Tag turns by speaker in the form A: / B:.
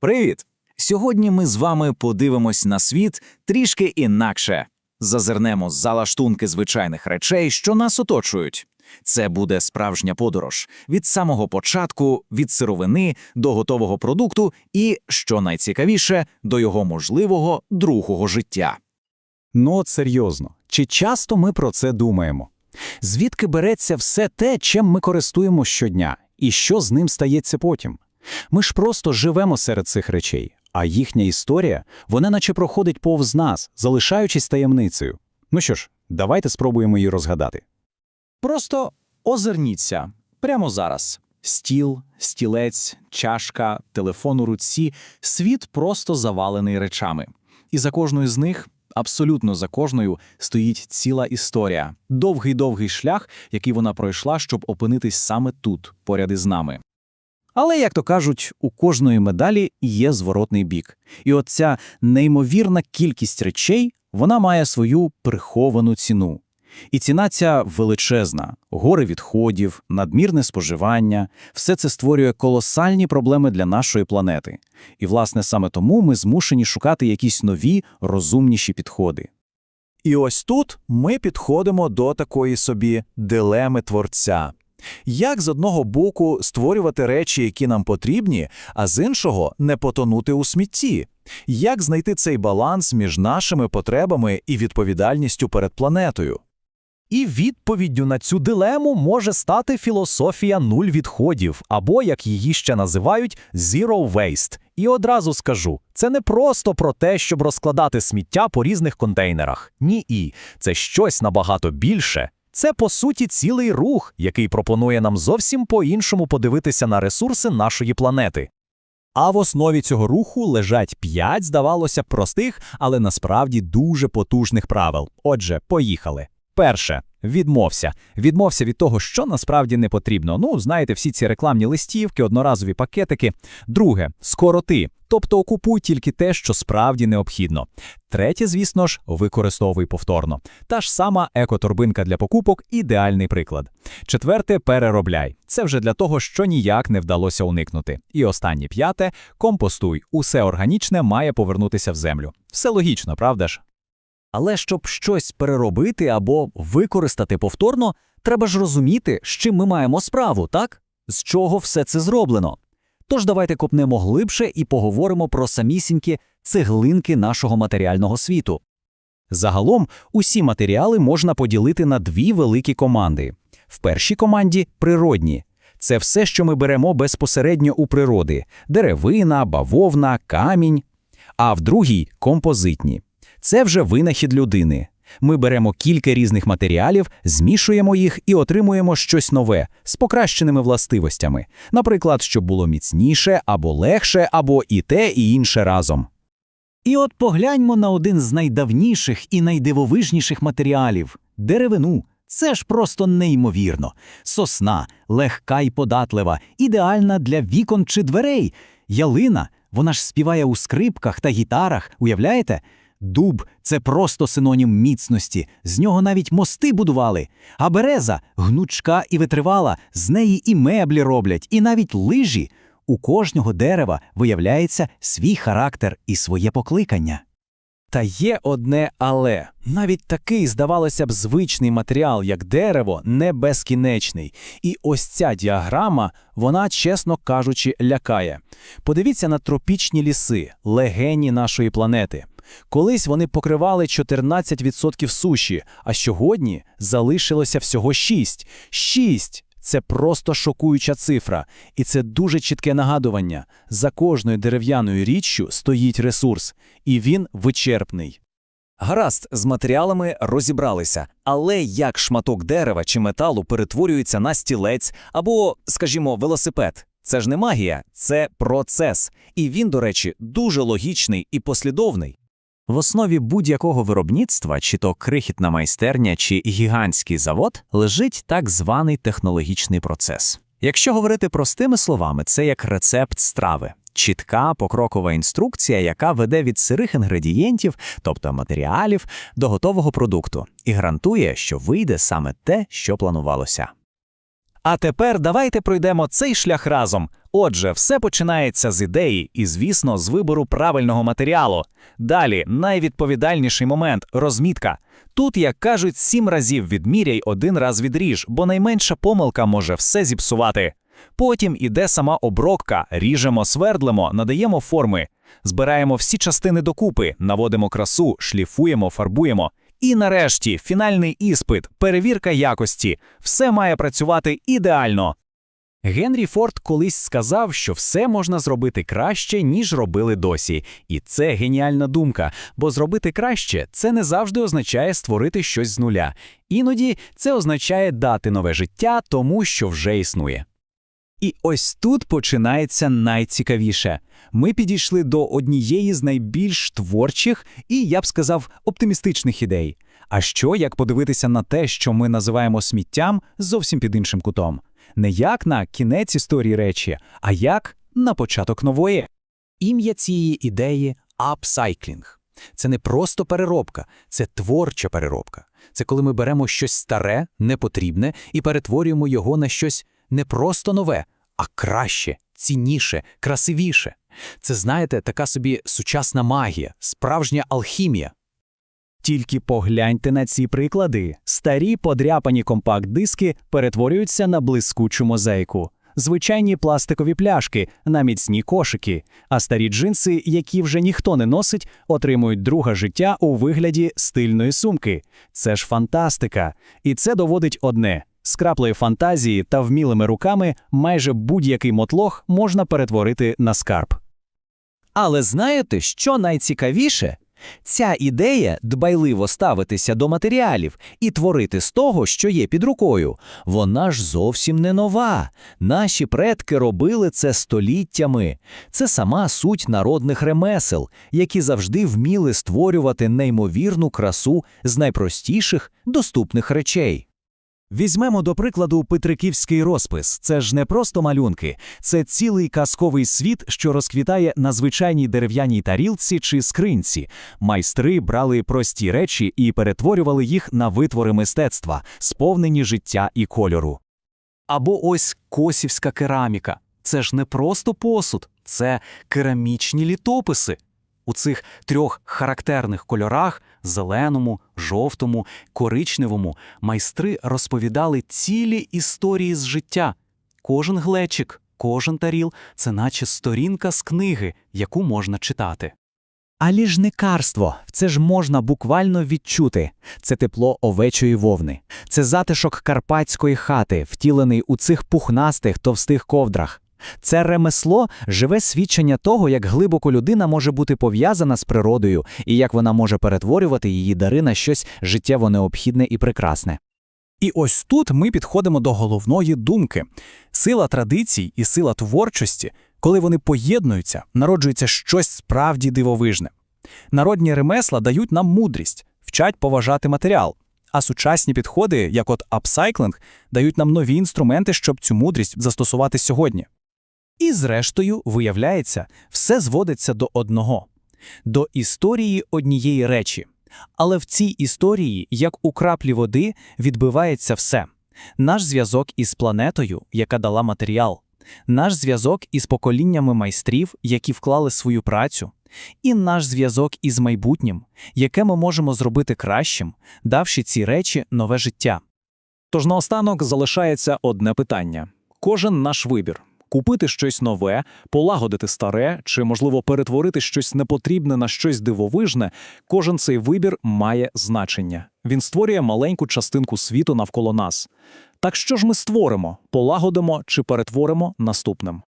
A: Привіт! Сьогодні ми з вами подивимось на світ трішки інакше. Зазирнемо за лаштунки звичайних речей, що нас оточують. Це буде справжня подорож від самого початку, від сировини до готового продукту і, що найцікавіше, до його можливого другого життя.
B: Ну от серйозно, чи часто ми про це думаємо? Звідки береться все те, чим ми користуємо щодня, і що з ним стається потім? Ми ж просто живемо серед цих речей, а їхня історія, вона наче проходить повз нас, залишаючись таємницею. Ну що ж, давайте спробуємо її розгадати.
A: Просто озирніться прямо зараз. Стіл, стілець, чашка, телефон у руці – світ просто завалений речами. І за кожною з них, абсолютно за кожною, стоїть ціла історія. Довгий-довгий шлях, який вона пройшла, щоб опинитись саме тут, поряд із нами. Але, як то кажуть, у кожної медалі є зворотний бік. І от ця неймовірна кількість речей, вона має свою приховану ціну. І ціна ця величезна: гори відходів, надмірне споживання все це створює колосальні проблеми для нашої планети. І, власне, саме тому ми змушені шукати якісь нові, розумніші підходи.
C: І ось тут ми підходимо до такої собі дилеми творця. Як з одного боку створювати речі, які нам потрібні, а з іншого не потонути у смітті? Як знайти цей баланс між нашими потребами і відповідальністю перед планетою?
D: І відповіддю на цю дилему може стати філософія нуль відходів, або, як її ще називають, zero waste. І одразу скажу, це не просто про те, щоб розкладати сміття по різних контейнерах. Ні, і це щось набагато більше. Це, по суті, цілий рух, який пропонує нам зовсім по-іншому подивитися на ресурси нашої планети. А в основі цього руху лежать п'ять, здавалося, простих, але насправді дуже потужних правил. Отже, поїхали. Перше, відмовся. Відмовся від того, що насправді не потрібно. Ну, знаєте, всі ці рекламні листівки, одноразові пакетики. Друге, скороти. Тобто окупуй тільки те, що справді необхідно. Третє, звісно ж, використовуй повторно. Та ж сама екоторбинка для покупок ідеальний приклад. Четверте, переробляй. Це вже для того, що ніяк не вдалося уникнути. І останнє п'яте компостуй. Усе органічне має повернутися в землю. Все логічно, правда ж? Але щоб щось переробити або використати повторно, треба ж розуміти, з чим ми маємо справу, так? З чого все це зроблено. Тож давайте копнемо глибше і поговоримо про самісінькі цеглинки нашого матеріального світу. Загалом усі матеріали можна поділити на дві великі команди. В першій команді природні. Це все, що ми беремо безпосередньо у природи: деревина, бавовна, камінь. А в другій композитні. Це вже винахід людини. Ми беремо кілька різних матеріалів, змішуємо їх і отримуємо щось нове з покращеними властивостями, наприклад, щоб було міцніше або легше, або і те, і інше разом. І от погляньмо на один з найдавніших і найдивовижніших матеріалів деревину. Це ж просто неймовірно. Сосна, легка й податлива, ідеальна для вікон чи дверей. Ялина, вона ж співає у скрипках та гітарах, уявляєте? Дуб це просто синонім міцності, з нього навіть мости будували. А береза гнучка і витривала, з неї і меблі роблять, і навіть лижі. У кожного дерева виявляється свій характер і своє покликання. Та є одне але навіть такий, здавалося б, звичний матеріал, як дерево, не безкінечний. І ось ця діаграма, вона, чесно кажучи, лякає. Подивіться на тропічні ліси, легені нашої планети. Колись вони покривали 14% суші, а сьогодні залишилося всього 6. 6! Це просто шокуюча цифра, і це дуже чітке нагадування. За кожною дерев'яною річчю стоїть ресурс, і він вичерпний. Гаразд, з матеріалами розібралися, але як шматок дерева чи металу перетворюється на стілець або, скажімо, велосипед? Це ж не магія, це процес. І він, до речі, дуже логічний і послідовний. В основі будь-якого виробництва, чи то крихітна майстерня, чи гігантський завод, лежить так званий технологічний процес. Якщо говорити простими словами, це як рецепт страви, чітка покрокова інструкція, яка веде від сирих інгредієнтів, тобто матеріалів, до готового продукту, і гарантує, що вийде саме те, що планувалося. А тепер давайте пройдемо цей шлях разом. Отже, все починається з ідеї і, звісно, з вибору правильного матеріалу. Далі найвідповідальніший момент розмітка. Тут, як кажуть, сім разів відміряй, один раз відріж, бо найменша помилка може все зіпсувати. Потім іде сама обробка, ріжемо, свердлимо, надаємо форми, збираємо всі частини докупи, наводимо красу, шліфуємо, фарбуємо. І нарешті фінальний іспит, перевірка якості. Все має працювати ідеально. Генрі Форд колись сказав, що все можна зробити краще, ніж робили досі. І це геніальна думка, бо зробити краще це не завжди означає створити щось з нуля. Іноді це означає дати нове життя тому, що вже існує. І ось тут починається найцікавіше. Ми підійшли до однієї з найбільш творчих і, я б сказав, оптимістичних ідей. А що, як подивитися на те, що ми називаємо сміттям, зовсім під іншим кутом? Не як на кінець історії речі, а як на початок нової. Ім'я цієї ідеї апсайклінг. Це не просто переробка, це творча переробка. Це коли ми беремо щось старе, непотрібне і перетворюємо його на щось не просто нове, а краще, цінніше, красивіше. Це, знаєте, така собі сучасна магія, справжня алхімія. Тільки погляньте на ці приклади. Старі подряпані компакт-диски перетворюються на блискучу мозаїку. Звичайні пластикові пляшки на міцні кошики, а старі джинси, які вже ніхто не носить, отримують друге життя у вигляді стильної сумки. Це ж фантастика. І це доводить одне: з краплею фантазії та вмілими руками майже будь-який мотлох можна перетворити на скарб. Але знаєте, що найцікавіше? Ця ідея дбайливо ставитися до матеріалів і творити з того, що є під рукою. Вона ж зовсім не нова. Наші предки робили це століттями. Це сама суть народних ремесел, які завжди вміли створювати неймовірну красу з найпростіших доступних речей. Візьмемо до прикладу Петриківський розпис. Це ж не просто малюнки, це цілий казковий світ, що розквітає на звичайній дерев'яній тарілці чи скринці. Майстри брали прості речі і перетворювали їх на витвори мистецтва, сповнені життя і кольору. Або ось косівська кераміка. Це ж не просто посуд, це керамічні літописи. У цих трьох характерних кольорах зеленому, жовтому, коричневому майстри розповідали цілі історії з життя. Кожен глечик, кожен таріл це наче сторінка з книги, яку можна читати. А ліжникарство це ж можна буквально відчути. Це тепло овечої вовни, це затишок карпатської хати, втілений у цих пухнастих товстих ковдрах. Це ремесло живе свідчення того, як глибоко людина може бути пов'язана з природою і як вона може перетворювати її дари на щось життєво необхідне і прекрасне. І ось тут ми підходимо до головної думки: сила традицій і сила творчості, коли вони поєднуються, народжується щось справді дивовижне. Народні ремесла дають нам мудрість, вчать поважати матеріал. А сучасні підходи, як от апсайклинг, дають нам нові інструменти, щоб цю мудрість застосувати сьогодні. І зрештою, виявляється, все зводиться до одного до історії однієї речі. Але в цій історії, як у краплі води, відбивається все: наш зв'язок із планетою, яка дала матеріал, наш зв'язок із поколіннями майстрів, які вклали свою працю, і наш зв'язок із майбутнім, яке ми можемо зробити кращим, давши ці речі нове життя.
A: Тож наостанок залишається одне питання: кожен наш вибір. Купити щось нове, полагодити старе чи, можливо, перетворити щось непотрібне на щось дивовижне, кожен цей вибір має значення. Він створює маленьку частинку світу навколо нас. Так що ж ми створимо, полагодимо чи перетворимо наступним?